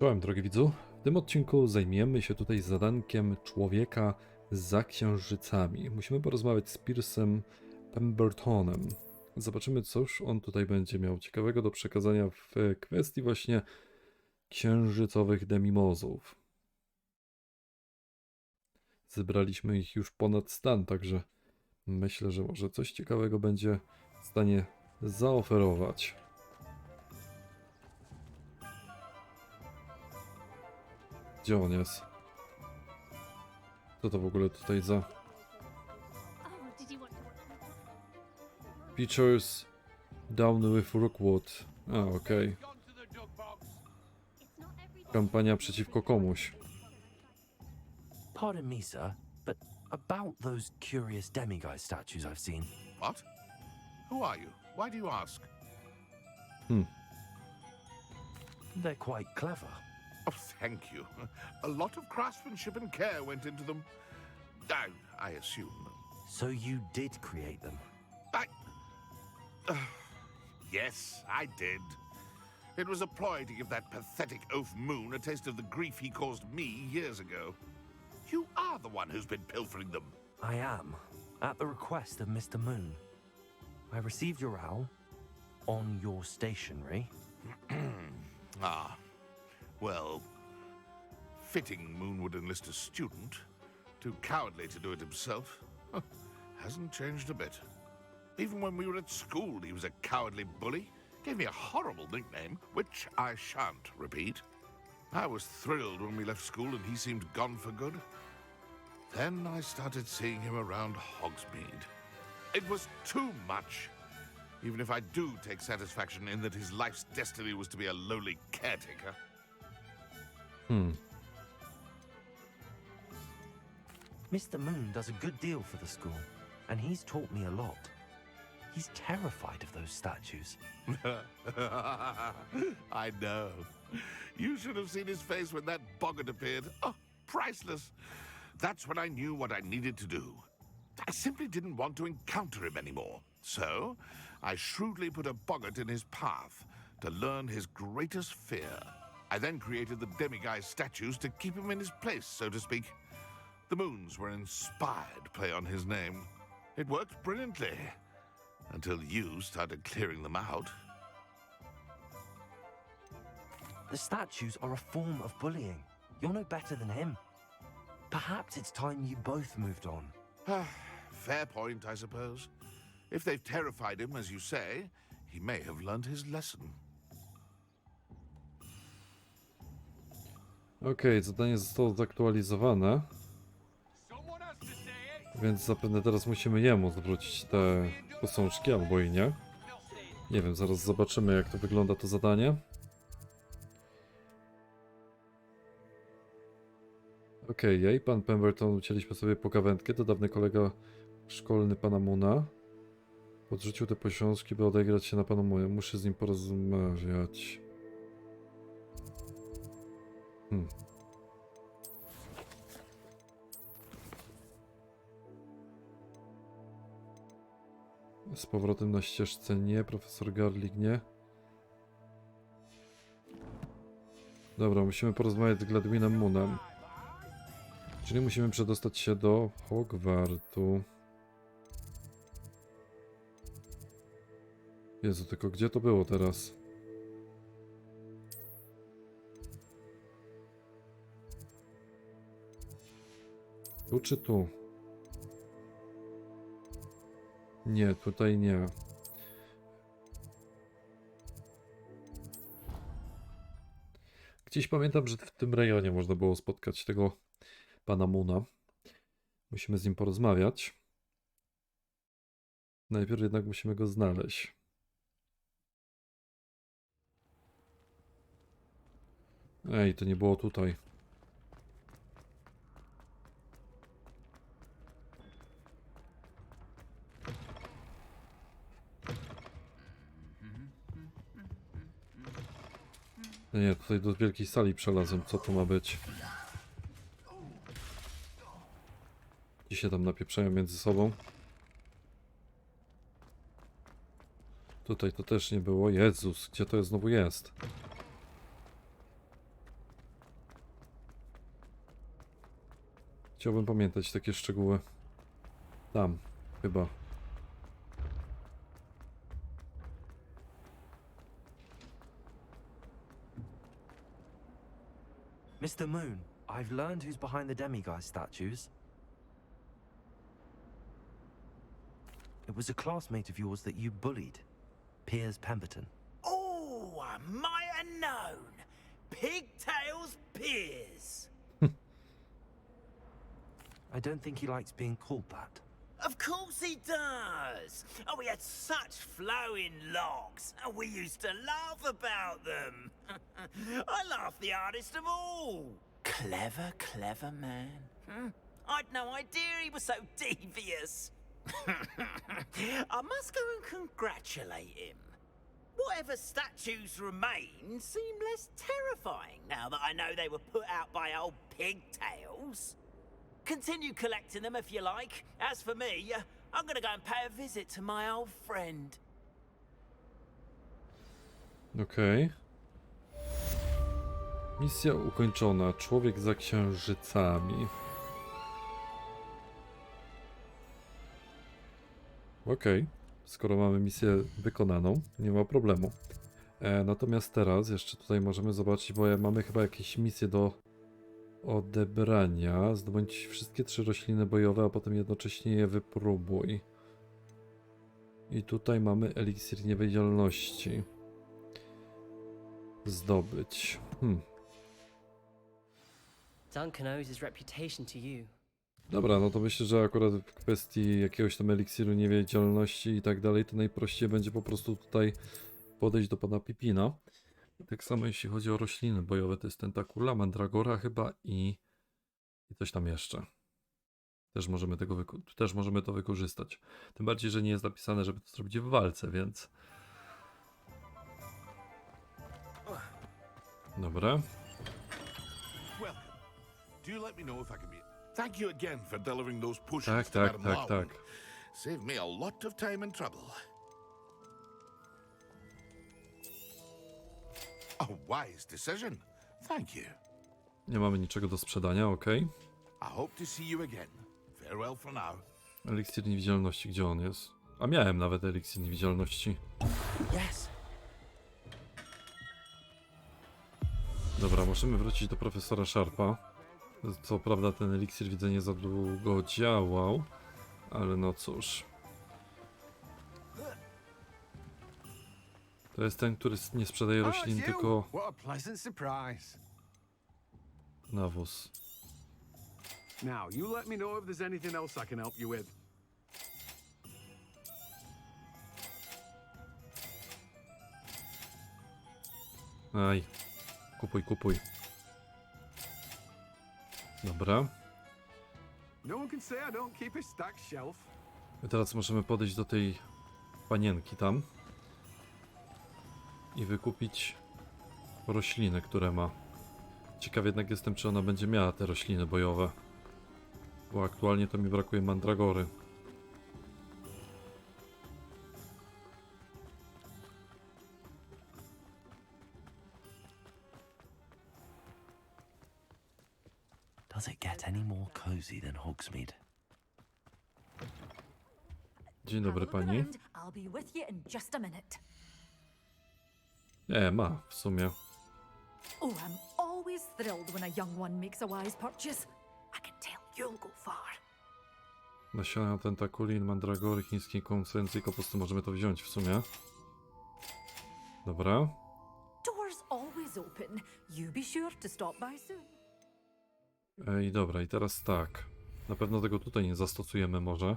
Czołem drogi widzu. W tym odcinku zajmiemy się tutaj zadankiem człowieka za księżycami. Musimy porozmawiać z Piersem Pembertonem. Zobaczymy, cóż on tutaj będzie miał ciekawego do przekazania w kwestii właśnie księżycowych demimozów. Zebraliśmy ich już ponad stan, także myślę, że może coś ciekawego będzie w stanie zaoferować. Gdzie on jest? Co to w ogóle tutaj za... Features down with Rookwood. A, okej. Day. Kampania przeciwko komuś. Pardon me, sir, but about those curious demiguise statues I've seen. What? Who are you? Why do you ask? They're quite clever. Oh, thank you. A lot of craftsmanship and care went into them. I, I assume. So you did create them. I. yes, I did. It was a ploy to give that pathetic oaf Moon a taste of the grief he caused me years ago. You are the one who's been pilfering them. I am, at the request of Mr. Moon. I received your owl on your stationery. Ah, well, fitting Moon would enlist a student. Too cowardly to do it himself. Hasn't changed a bit. Even when we were at school, he was a cowardly bully. Gave me a horrible nickname, which I shan't repeat. I was thrilled when we left school and he seemed gone for good. Then I started seeing him around Hogsmeade. It was too much. Even if I do take satisfaction in that his life's destiny was to be a lowly caretaker. Hmm. Mr. Moon does a good deal for the school, and he's taught me a lot. He's terrified of those statues. I know. You should have seen his face when that boggart appeared. Oh, priceless. That's when I knew what I needed to do. I simply didn't want to encounter him anymore. So, I shrewdly put a boggart in his path to learn his greatest fear. I then created the demiguise statues to keep him in his place, so to speak. The moons were inspired play on his name. It worked brilliantly. Until you started clearing them out. The statues are a form of bullying. You're no better than him. Perhaps it's time you both moved on. Ah, fair point, I suppose. If they've terrified him, as you say, he may have learned his lesson. Okej, zadanie zostało zaktualizowane. Więc zapewne teraz musimy jemu zwrócić te posążki, albo i nie. Nie wiem, zaraz zobaczymy jak to wygląda to zadanie. Okej, ja i pan Pemberton ucięliśmy sobie pogawędkę, to dawny kolega szkolny pana Muna. Podrzucił te posążki, by odegrać się na panu Munie. Muszę z nim porozmawiać. Hmm. Z powrotem na ścieżce nie, profesor Garlick nie. Dobra, musimy porozmawiać z Gladwinem Moonem. Czyli musimy przedostać się do Hogwartu. Jezu, tylko gdzie to było teraz? Tu czy tu? Nie, tutaj nie. Gdzieś pamiętam, że w tym rejonie można było spotkać tego pana Muna. Musimy z nim porozmawiać. Najpierw jednak musimy go znaleźć. Ej, to nie było tutaj. No nie, tutaj do wielkiej sali przelazłem. Co to ma być? Ci się tam napieprzają między sobą. Tutaj to też nie było. Jezus, gdzie to jest, znowu jest? Chciałbym pamiętać takie szczegóły. Tam, chyba. Mr. Moon, I've learned who's behind the demiguise statues. It was a classmate of yours that you bullied, Piers Pemberton. Oh, I might have known. Pigtails Piers. I don't think he likes being called that. Of course he does. Oh, we had such flowing locks, and we used to laugh about them. I laughed the hardest of all. Clever, clever man. Hmm? I'd no idea he was so devious. I must go and congratulate him. Whatever statues remain seem less terrifying now that I know they were put out by old pigtails. Continue collecting them if you like. As for me, uh, I'm gonna go and pay a visit to my old friend. Okej. Misja ukończona. Człowiek za księżycami. Okej. Skoro mamy misję wykonaną, nie ma problemu. E, natomiast teraz jeszcze tutaj możemy zobaczyć, bo mamy chyba jakieś misje do odebrania. Zdobądź wszystkie trzy rośliny bojowe, a potem jednocześnie je wypróbuj. I tutaj mamy eliksir niewidzialności zdobyć. Hmm. Duncan owes his reputation to you. Dobra, no to myślę, że akurat w kwestii jakiegoś tam eliksiru niewiedzialności i tak dalej, to najprościej będzie po prostu tutaj podejść do pana Pipina. Tak samo jeśli chodzi o rośliny bojowe, to jest tentakula, mandragora chyba i, i coś tam jeszcze. Też możemy, tego też możemy to wykorzystać. Tym bardziej, że nie jest napisane, żeby to zrobić w walce, więc... Dobra. Tak, tak, tak, tak. Saved me a lot of time and trouble. A wise decision. Thank you. Nie mamy niczego do sprzedania, ok. I hope to see you again. Farewell for now. Eliksir niewidzialności, gdzie on jest? A miałem nawet eliksir niewidzialności. Yes. Dobra, możemy wrócić do profesora Sharpa. Co prawda ten eliksir widzę nie za długo działał, ale no cóż. To jest ten, który nie sprzedaje roślin, tylko nawóz. Now, you let me know if there's anything else I can help you with. Aj, kupuj, kupuj. Dobra. No. I teraz możemy podejść do tej panienki tam i wykupić rośliny, które ma. Ciekaw jednak jestem, czy ona będzie miała te rośliny bojowe. Bo aktualnie to mi brakuje mandragory. Does it get any more cozy than Hogsmeade? Dzień dobry pani. I'll be with you in just a minute. Nie, ma w sumie. Oh, I'm always thrilled when a young one makes a wise purchase. I can tell you'll go far. Nasiona tentakulin, mandragory, chińskiej konkurencji, po prostu możemy to wziąć w sumie. Dobra. Doors always open. You be sure to stop by soon. Ej, dobra, i teraz tak. Na pewno tego tutaj nie zastosujemy może.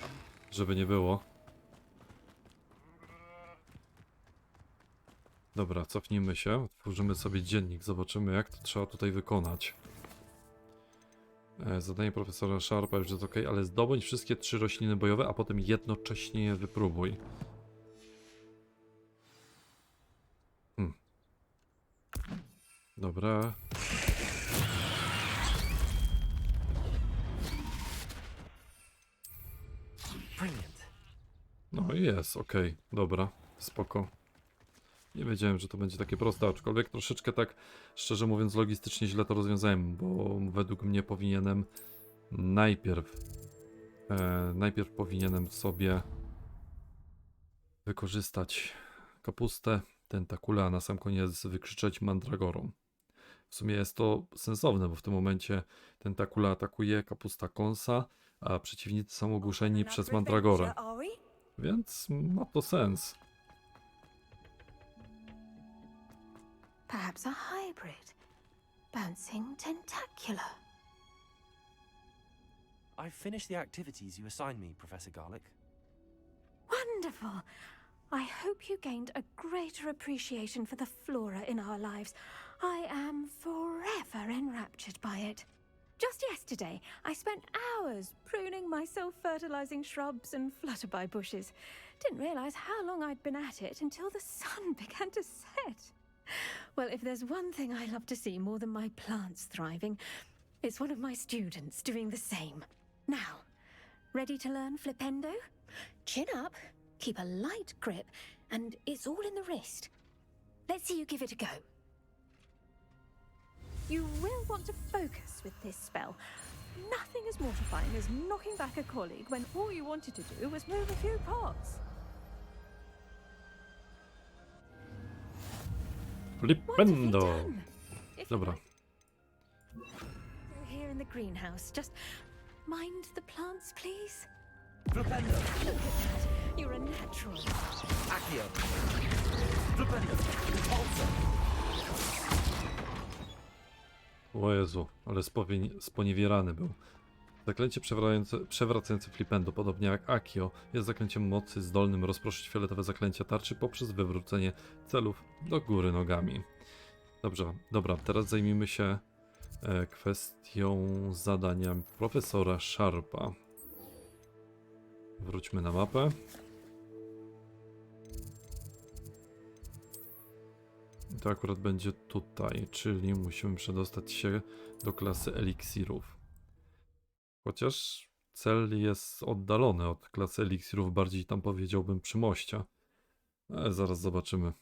Żeby nie było. Dobra, cofnijmy się, otworzymy sobie dziennik, zobaczymy jak to trzeba tutaj wykonać. E, zadanie profesora Sharpa już jest ok, ale zdobądź wszystkie trzy rośliny bojowe, a potem jednocześnie je wypróbuj. Hmm. Dobra. No i jest, okej, dobra, spoko. Nie wiedziałem, że to będzie takie proste, aczkolwiek troszeczkę tak, szczerze mówiąc, logistycznie źle to rozwiązałem, bo według mnie powinienem najpierw e, najpierw powinienem sobie wykorzystać kapustę, tentakule, a na sam koniec wykrzyczeć mandragorą. W sumie jest to sensowne, bo w tym momencie tentakula atakuje kapusta kąsa, a przeciwnicy są ogłuszeni przez mandragorę. Więc ma to sens. Perhaps a hybrid. Bouncing tentacular. I've finished the activities you assigned me, Professor Garlick. Wonderful. I hope you gained a greater appreciation for the flora in our lives. I am forever enraptured by it. Just yesterday, I spent hours pruning my self fertilizing shrubs and flutterby bushes. Didn't realize how long I'd been at it until the sun began to set. Well, if there's one thing I love to see more than my plants thriving, it's one of my students doing the same. Now, ready to learn flipendo? Chin up, keep a light grip, and it's all in the wrist. Let's see you give it a go. You will want to focus with this spell. Nothing as mortifying as knocking back a colleague when all you wanted to do was move a few pots. Flipendo! Dobra. Here in the greenhouse, just mind the plants, please. Flipendo! Look at that. You're a natural. Accio! Flipendo! Repulsor! O Jezu, ale sponiewierany był. Zaklęcie przewracające, flipendo, podobnie jak Akio, jest zaklęciem mocy zdolnym rozproszyć fioletowe zaklęcia tarczy poprzez wywrócenie celów do góry nogami. Dobrze, dobra, teraz zajmijmy się e, kwestią zadania profesora Sharpa. Wróćmy na mapę. To akurat będzie tutaj, czyli musimy przedostać się do klasy eliksirów. Chociaż cel jest oddalony od klasy eliksirów, bardziej tam powiedziałbym przy moście. Ale zaraz zobaczymy.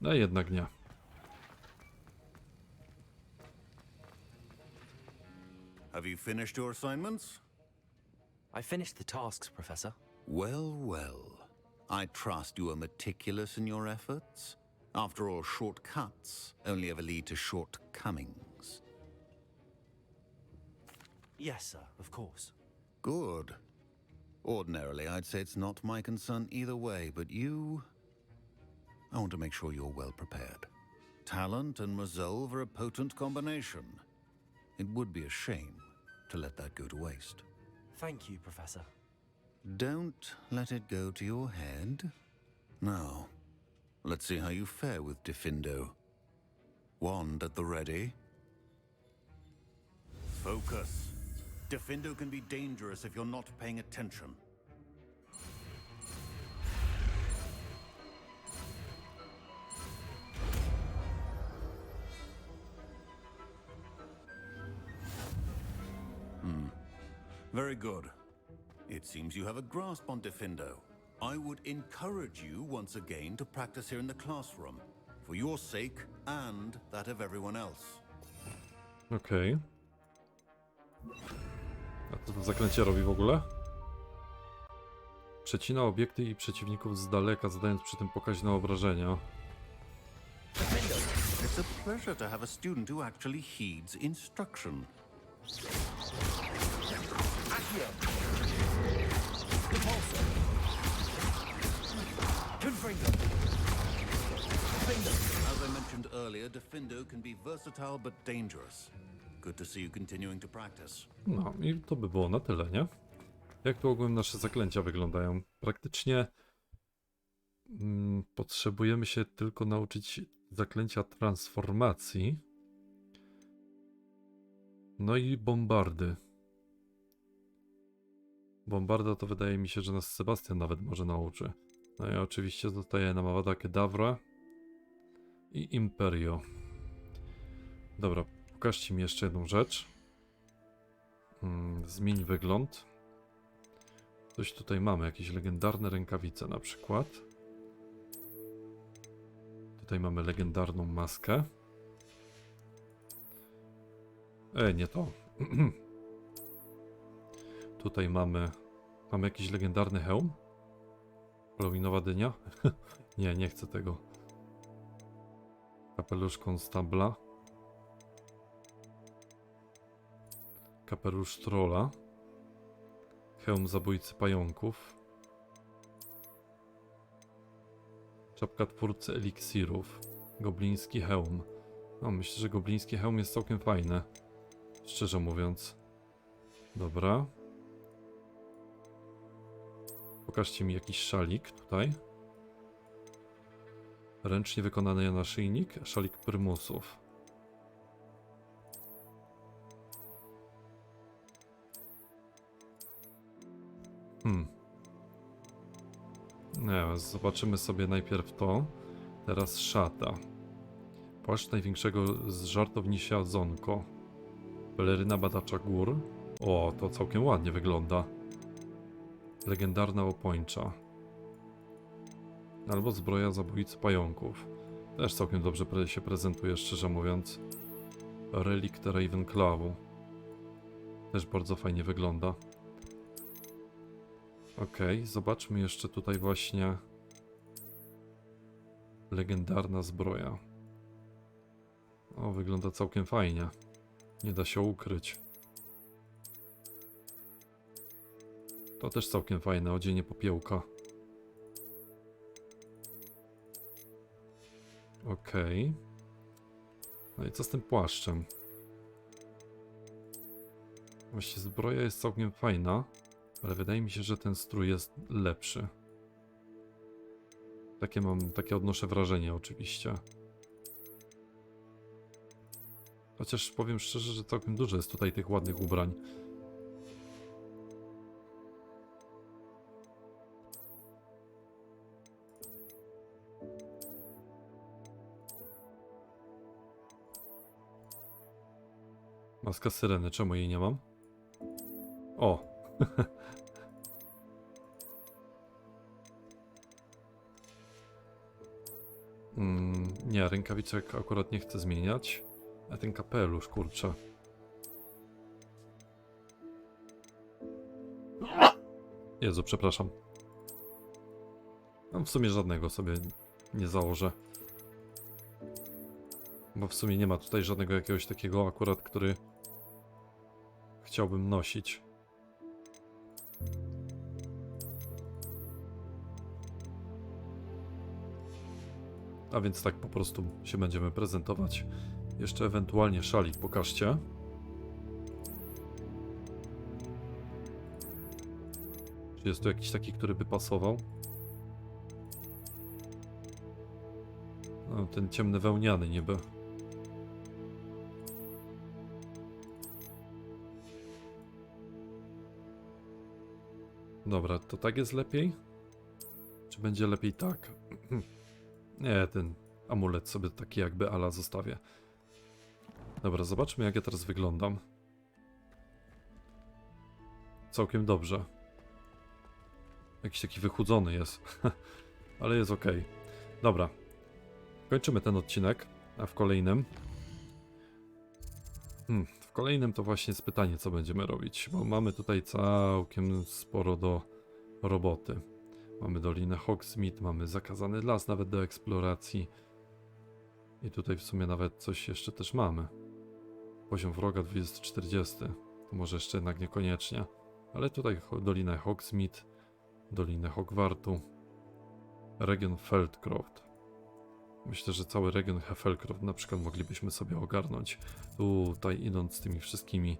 No jednak nie. Have you finished your assignments? I finished the tasks, Professor. Well, well. I trust you are meticulous in your efforts. After all, shortcuts only ever lead to shortcomings. Yes, sir, of course. Good. Ordinarily, I'd say it's not my concern either way, but you. I want to make sure you're well prepared. Talent and resolve are a potent combination. It would be a shame to let that go to waste. Thank you, Professor. Don't let it go to your head. Now, let's see how you fare with Diffindo. Wand at the ready. Focus. Diffindo can be dangerous if you're not paying attention. Hmm. Very good. It seems you have a grasp on Diffindo. I would encourage you once again to practice here in the classroom, for your sake and that of everyone else. Okej. A co to zaklęcie robi w ogóle? Przecina obiekty i przeciwników z daleka, zadając przy tym pokaźne obrażenia. It's a pleasure to have a student who actually heeds instruction. Accio! As I mentioned earlier, Diffindo can be versatile but dangerous. Good to see you continuing to practice. No i to by było na tyle, nie? Jak tu ogółem nasze zaklęcia wyglądają? Praktycznie mm, potrzebujemy się tylko nauczyć zaklęcia transformacji. No i bombardy. Bombarda to wydaje mi się, że nas Sebastian nawet może nauczy. No i oczywiście zostaje nam Avada Kedavra i Imperio. Dobra, pokażcie mi jeszcze jedną rzecz. Mm, zmień wygląd. Coś tutaj mamy, jakieś legendarne rękawice na przykład. Tutaj mamy legendarną maskę. E, nie to. Tutaj mamy. Mamy jakiś legendarny hełm? Halloweenowa dynia? nie, nie chcę tego. Kapelusz konstabla. Kapelusz trola. Hełm zabójcy pająków. Czapka twórcy eliksirów. Gobliński hełm. No, myślę, że gobliński hełm jest całkiem fajny. Szczerze mówiąc. Dobra. Pokażcie mi jakiś szalik tutaj. Ręcznie wykonany naszyjnik, szalik prymusów. Hmm. Nie, zobaczymy sobie najpierw to. Teraz szata. Płaszcz największego z żartownisia Zonko. Peleryna badacza gór. O, to całkiem ładnie wygląda. Legendarna opończa. Albo zbroja zabójcy pająków. Też całkiem dobrze się prezentuje, szczerze mówiąc. Relikt Ravenclawu. Też bardzo fajnie wygląda. Okej, zobaczmy jeszcze tutaj właśnie legendarna zbroja. O, wygląda całkiem fajnie. Nie da się ukryć. To też całkiem fajne, odzienie popiełka. Okej. No i co z tym płaszczem? Właśnie zbroja jest całkiem fajna, ale wydaje mi się, że ten strój jest lepszy. Takie mam, takie odnoszę wrażenie oczywiście. Chociaż powiem szczerze, że całkiem dużo jest tutaj tych ładnych ubrań. Maska syreny, czemu jej nie mam? O! mm, nie, rękawiczek akurat nie chcę zmieniać. A ten kapelusz, kurczę. Jezu, przepraszam. No w sumie żadnego sobie nie założę. Bo w sumie nie ma tutaj żadnego jakiegoś takiego akurat, który chciałbym nosić. A więc tak po prostu się będziemy prezentować. Jeszcze ewentualnie szalik pokażcie. Czy jest tu jakiś taki, który by pasował? No, ten ciemny wełniany niby. Dobra, to tak jest lepiej? Czy będzie lepiej tak? Nie, ten amulet sobie taki jakby ala zostawię. Dobra, zobaczmy jak ja teraz wyglądam. Całkiem dobrze. Jakiś taki wychudzony jest. Ale jest ok. Dobra. Kończymy ten odcinek, a w kolejnym... Hmm, kolejnym to właśnie jest pytanie, co będziemy robić, bo mamy tutaj całkiem sporo do roboty. Mamy Dolinę Hogsmeade, mamy zakazany las nawet do eksploracji. I tutaj w sumie nawet coś jeszcze też mamy. Poziom wroga 240. To może jeszcze jednak niekoniecznie. Ale tutaj Dolinę Hogsmeade, Dolinę Hogwartu, region Feldcroft. Myślę, że cały region Hefelcroft na przykład moglibyśmy sobie ogarnąć. Tutaj idąc tymi wszystkimi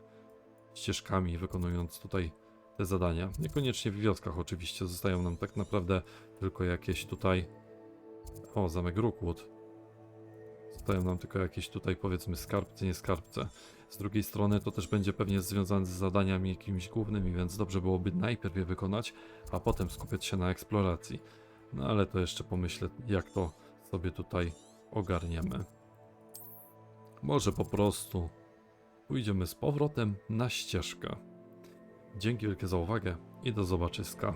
ścieżkami, wykonując tutaj te zadania. Niekoniecznie w wioskach oczywiście, zostają nam tak naprawdę tylko jakieś tutaj... O, zamek Rookwood. Zostają nam tylko jakieś tutaj powiedzmy skarbce, nie skarbce. Z drugiej strony to też będzie pewnie związane z zadaniami jakimiś głównymi, więc dobrze byłoby najpierw je wykonać, a potem skupiać się na eksploracji. No ale to jeszcze pomyślę, jak to sobie tutaj ogarniemy. Może po prostu pójdziemy z powrotem na ścieżkę. Dzięki wielkie za uwagę i do zobaczyska.